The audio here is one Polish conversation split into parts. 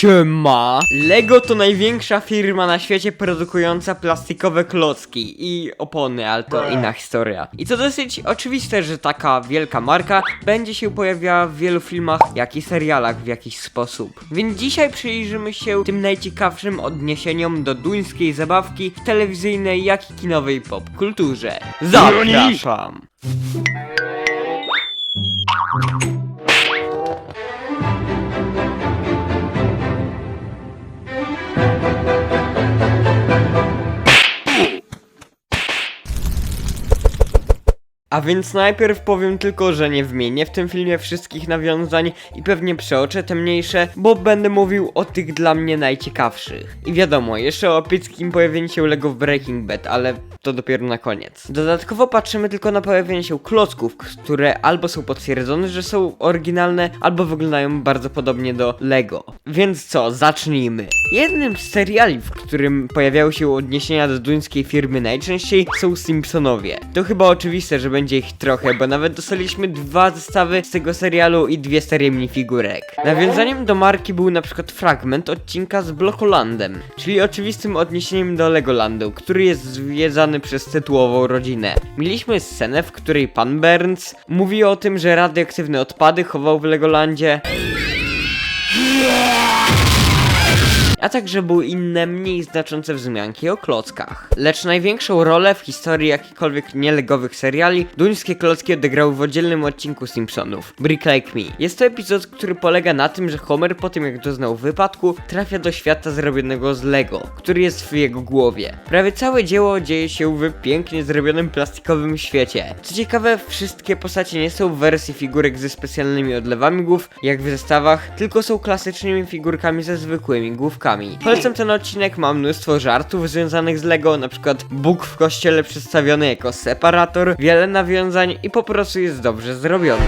Siema! Lego to największa firma na świecie produkująca plastikowe klocki i opony, ale to inna historia. I to dosyć oczywiste, że taka wielka marka będzie się pojawiała w wielu filmach, jak i serialach w jakiś sposób. Więc dzisiaj przyjrzymy się tym najciekawszym odniesieniom do duńskiej zabawki w telewizyjnej, jak i kinowej popkulturze. Zapraszam! A więc najpierw powiem tylko, że nie wymienię w tym filmie wszystkich nawiązań i pewnie przeoczę te mniejsze, bo będę mówił o tych dla mnie najciekawszych. I wiadomo, jeszcze o epickim pojawieniu się Lego w Breaking Bad, ale to dopiero na koniec. Dodatkowo patrzymy tylko na pojawienie się klocków, które albo są potwierdzone, że są oryginalne, albo wyglądają bardzo podobnie do Lego. Więc co, zacznijmy. Jednym z seriali, w którym pojawiały się odniesienia do duńskiej firmy najczęściej są Simpsonowie. To chyba oczywiste, że będzie ich trochę, bo nawet dostaliśmy dwa zestawy z tego serialu i dwie serie minifigurek. Nawiązaniem do marki był na przykład fragment odcinka z Blokolandem, czyli oczywistym odniesieniem do Legolandu, który jest zwiedzany przez tytułową rodzinę. Mieliśmy scenę, w której pan Burns mówi o tym, że radioaktywne odpady chował w Legolandzie, a także były inne, mniej znaczące wzmianki o klockach. Lecz największą rolę w historii jakichkolwiek nielegowych seriali duńskie klocki odegrały w oddzielnym odcinku Simpsonów, Brick Like Me. Jest to epizod, który polega na tym, że Homer po tym jak doznał wypadku, trafia do świata zrobionego z Lego, który jest w jego głowie. Prawie całe dzieło dzieje się w pięknie zrobionym plastikowym świecie. Co ciekawe, wszystkie postacie nie są w wersji figurek ze specjalnymi odlewami głów, jak w zestawach, tylko są klasycznymi figurkami ze zwykłymi główkami. Polecam ten odcinek, ma mnóstwo żartów związanych z Lego, na przykład Bóg w kościele przedstawiony jako separator, wiele nawiązań i po prostu jest dobrze zrobiony.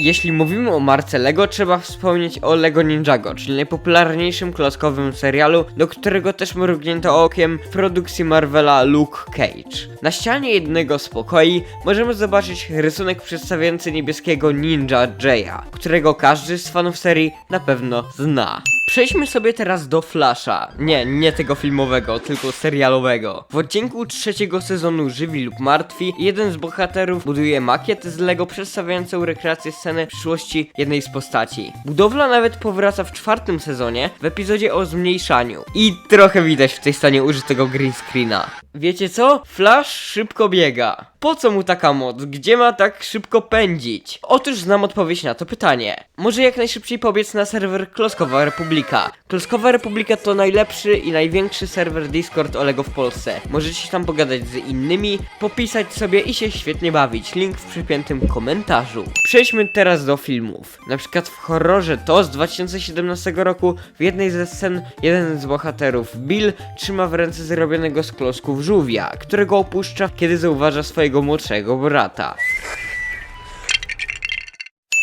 Jeśli mówimy o marce Lego, trzeba wspomnieć o Lego Ninjago, czyli najpopularniejszym klockowym serialu, do którego też mrugnięto okiem w produkcji Marvela Luke Cage. Na ścianie jednego z pokoi możemy zobaczyć rysunek przedstawiający niebieskiego Ninja Jaya, którego każdy z fanów serii na pewno zna. Przejdźmy sobie teraz do Flasha. Nie, nie tego filmowego, tylko serialowego. W odcinku trzeciego sezonu Żywi lub Martwi, jeden z bohaterów buduje makiet z Lego przedstawiającą rekreację sceny przyszłości jednej z postaci. Budowla nawet powraca w czwartym sezonie, w epizodzie o zmniejszaniu. I trochę widać w tej scenie użytego green screena. Wiecie co? Flash szybko biega. Po co mu taka moc? Gdzie ma tak szybko pędzić? Otóż znam odpowiedź na to pytanie. Może jak najszybciej pobiec na serwer Kloskowa Republika. Kloskowa Republika to najlepszy i największy serwer Discord o Lego w Polsce. Możecie tam pogadać z innymi, popisać sobie i się świetnie bawić. Link w przypiętym komentarzu. Przejdźmy teraz do filmów. Na przykład w horrorze to z 2017 roku w jednej ze scen jeden z bohaterów, Bill, trzyma w ręce zrobionego z klocków żółwia, którego opuszcza, kiedy zauważa swojego młodszego brata.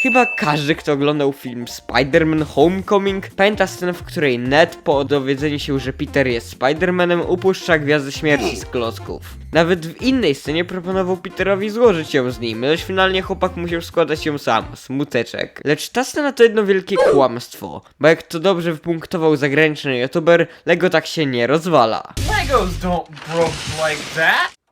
Chyba każdy, kto oglądał film Spider-Man Homecoming, pamięta scenę, w której Ned po dowiedzeniu się, że Peter jest Spider-Manem, upuszcza Gwiazdę Śmierci z klocków. Nawet w innej scenie proponował Peterowi złożyć ją z nim, lecz finalnie chłopak musiał składać ją sam, smuteczek. Lecz ta scena to jedno wielkie kłamstwo, bo jak to dobrze wypunktował zagraniczny youtuber, Lego tak się nie rozwala. Legos don't broke like that.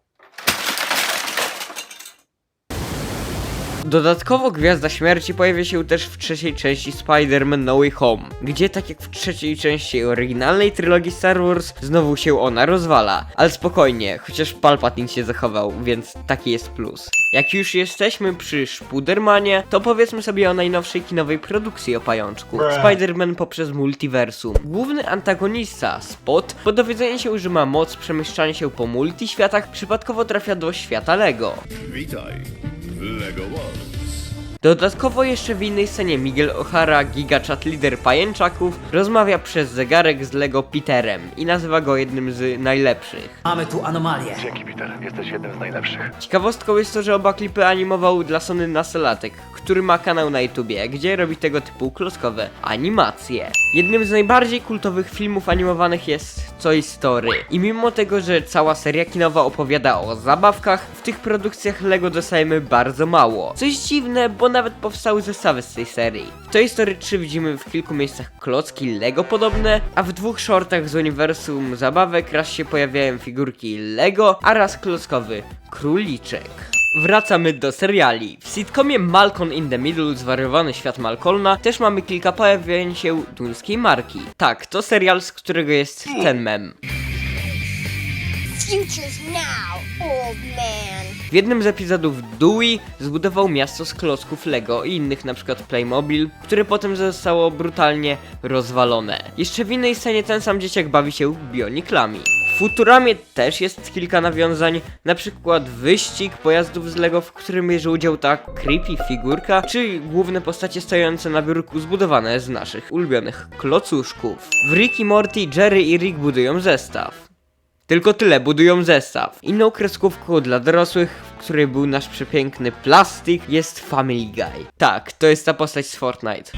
Dodatkowo Gwiazda Śmierci pojawia się też w trzeciej części Spider-Man No Way Home, gdzie tak jak w trzeciej części oryginalnej trylogii Star Wars, znowu się ona rozwala. Ale spokojnie, chociaż Palpatine się zachował, więc taki jest plus. Jak już jesteśmy przy Spudermanie, to powiedzmy sobie o najnowszej kinowej produkcji o pajączku. Spider-Man poprzez multiversum. Główny antagonista, Spot, po dowiedzeniu się, że ma moc przemieszczania się po multiświatach, przypadkowo trafia do świata Lego. Witaj Lego Worlds. Dodatkowo jeszcze w innej scenie Miguel O'Hara, gigachat lider pajęczaków, rozmawia przez zegarek z Lego Peterem i nazywa go jednym z najlepszych. Mamy tu anomalię. Dzięki, Peter. Jesteś jednym z najlepszych. Ciekawostką jest to, że oba klipy animował dla Sony nastolatek, który ma kanał na YouTubie, gdzie robi tego typu klockowe animacje. Jednym z najbardziej kultowych filmów animowanych jest Toy Story. I mimo tego, że cała seria kinowa opowiada o zabawkach, w tych produkcjach Lego dostajemy bardzo mało. Coś dziwne, bo nawet powstały zestawy z tej serii. W Toy Story 3 widzimy w kilku miejscach klocki Lego podobne, a w dwóch shortach z uniwersum zabawek raz się pojawiają figurki Lego, a raz klockowy króliczek. Wracamy do seriali. W sitcomie Malcolm in the Middle, zwariowany świat Malcolma, też mamy kilka pojawień się duńskiej marki. Tak, to serial, z którego jest ten mem. Future's now, old man. W jednym z epizodów Dewey zbudował miasto z klocków Lego i innych np. Playmobil, które potem zostało brutalnie rozwalone. Jeszcze w innej scenie ten sam dzieciak bawi się bioniklami. W Futuramie też jest kilka nawiązań, na przykład wyścig pojazdów z Lego, w którym bierze udział ta creepy figurka, czy główne postacie stojące na biurku zbudowane z naszych ulubionych klocuszków. W Rick i Morty Jerry i Rick budują zestaw. Tylko tyle, budują zestaw. Inną kreskówką dla dorosłych, w której był nasz przepiękny plastik, jest Family Guy. Tak, to jest ta postać z Fortnite.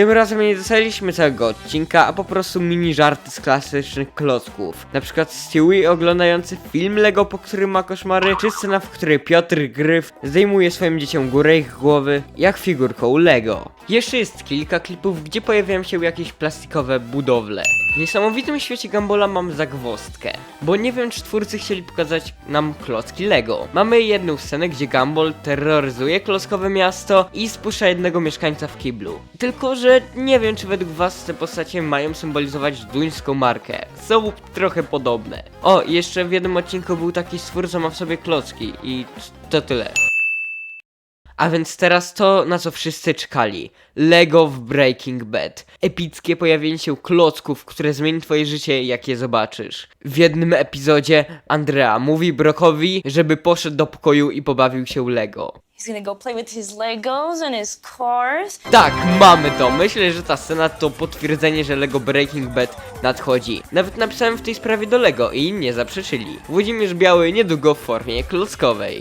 Tym razem nie dostaliśmy całego odcinka, a po prostu mini żarty z klasycznych klocków. Na przykład Stewie oglądający film Lego, po którym ma koszmary, czy scena, w której Piotr Gryf zdejmuje swoim dzieciom górę ich głowy, jak figurką Lego. Jeszcze jest kilka klipów, gdzie pojawiają się jakieś plastikowe budowle. W niesamowitym świecie Gambola mam zagwozdkę, bo nie wiem czy twórcy chcieli pokazać nam klocki Lego. Mamy jedną scenę, gdzie Gumball terroryzuje klockowe miasto i spuszcza jednego mieszkańca w kiblu. Tylko, że nie wiem czy według was te postacie mają symbolizować duńską markę. Są trochę podobne. O, jeszcze w jednym odcinku był taki stwór, co ma w sobie klocki i to tyle. A więc teraz to, na co wszyscy czekali. Lego w Breaking Bad. Epickie pojawienie się klocków, które zmieni twoje życie, jak je zobaczysz. W jednym epizodzie Andrea mówi Brokowi, żeby poszedł do pokoju i pobawił się Lego. He's gonna go play with his Legos and his cars. Tak, mamy to. Myślę, że ta scena to potwierdzenie, że Lego Breaking Bad nadchodzi. Nawet napisałem w tej sprawie do Lego i nie zaprzeczyli. Włodzimierz Biały niedługo w formie klockowej.